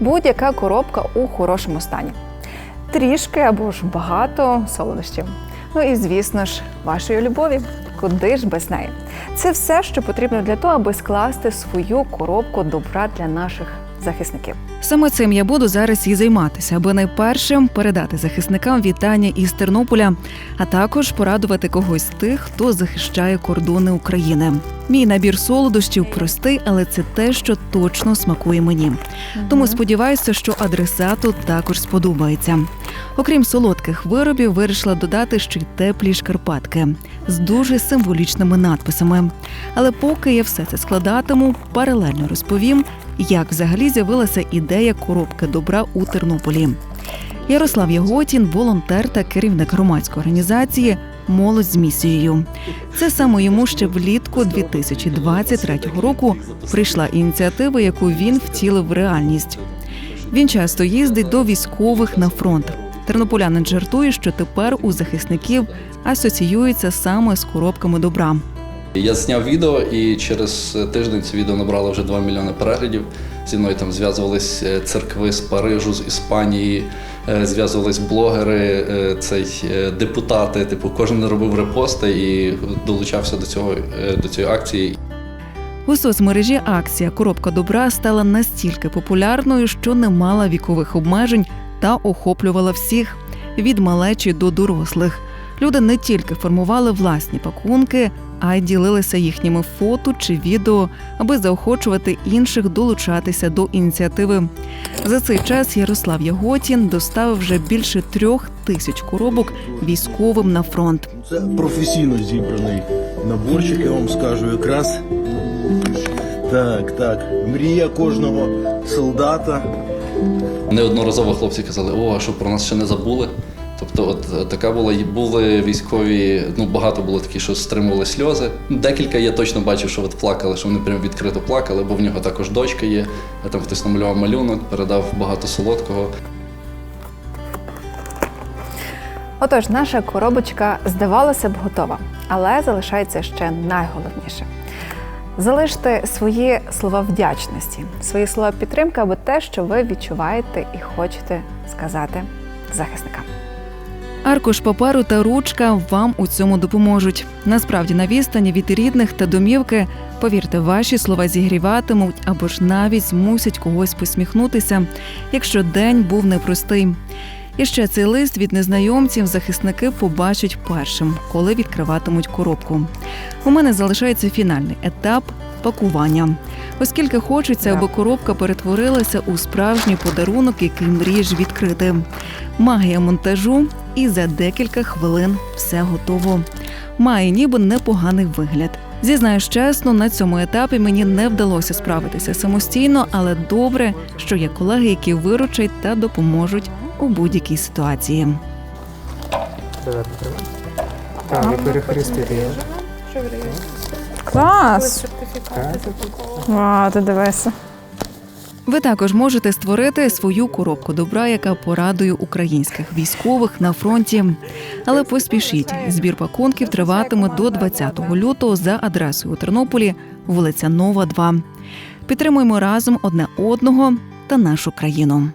будь-яка коробка у хорошому стані. Трішки або ж багато солодощів. Ну і звісно ж, вашої любові. Куди ж без неї? Це все, що потрібно для того, аби скласти свою коробку добра для наших захисників. Саме цим я буду зараз і займатися, аби найпершим передати захисникам вітання із Тернополя, а також порадувати когось з тих, хто захищає кордони України. Мій набір солодощів простий, але це те, що точно смакує мені. Тому сподіваюся, що адресату також сподобається. Окрім солодких виробів, вирішила додати ще й теплі шкарпатки з дуже символічними надписами. Але поки я все це складатиму, паралельно розповім, як взагалі з'явилася ідея коробки добра у Тернополі. Ярослав Яготін, волонтер та керівник громадської організації Молодь з місією. Це саме йому ще влітку 2023 року прийшла ініціатива, яку він втілив в реальність. Він часто їздить до військових на фронт. Тернополянин жартує, що тепер у захисників асоціюється саме з коробками добра. Я зняв відео, і через тиждень це відео набрало вже 2 мільйони переглядів. Зі мною там зв'язувались е, церкви з Парижу, з Іспанії, е, зв'язувались блогери, е, цей депутати. Типу, кожен робив репости і долучався до цього до цієї акції. У соцмережі акція Коробка добра стала настільки популярною, що не мала вікових обмежень та охоплювала всіх від малечі до дорослих. Люди не тільки формували власні пакунки, а й ділилися їхніми фото чи відео, аби заохочувати інших долучатися до ініціативи. За цей час Ярослав Яготін доставив вже більше трьох тисяч коробок військовим на фронт. Це професійно зібраний наборчик, я вам скажу, якраз. Так, так. Мрія кожного солдата. Неодноразово хлопці казали, о, а що про нас ще не забули. Тобто, от е, така була були військові. Ну багато було такі, що стримували сльози. Декілька я точно бачив, що от плакали, що вони прям відкрито плакали, бо в нього також дочка є. а Там хтось намалював малюнок, передав багато солодкого. Отож, наша коробочка здавалося б готова, але залишається ще найголовніше. Залиште свої слова вдячності, свої слова підтримки або те, що ви відчуваєте і хочете сказати захисникам. Аркуш паперу та ручка вам у цьому допоможуть. Насправді на відстані від рідних та домівки, повірте, ваші слова зігріватимуть або ж навіть змусять когось посміхнутися, якщо день був непростий. І ще цей лист від незнайомців захисники побачать першим, коли відкриватимуть коробку. У мене залишається фінальний етап пакування, оскільки хочеться, аби коробка перетворилася у справжній подарунок, який мрієш відкрити. Магія монтажу, і за декілька хвилин все готово. Має ніби непоганий вигляд. Зізнаюсь чесно, на цьому етапі мені не вдалося справитися самостійно, але добре, що є колеги, які виручать та допоможуть у будь-якій ситуації. Давай потримай. Так, ви перехрестите. Клас! Так, Вау, ти дивися. Ви також можете створити свою коробку добра, яка порадує українських військових на фронті. Але поспішіть, збір пакунків триватиме до 20 лютого за адресою у Тернополі, вулиця Нова, 2. Підтримуємо разом одне одного та нашу країну.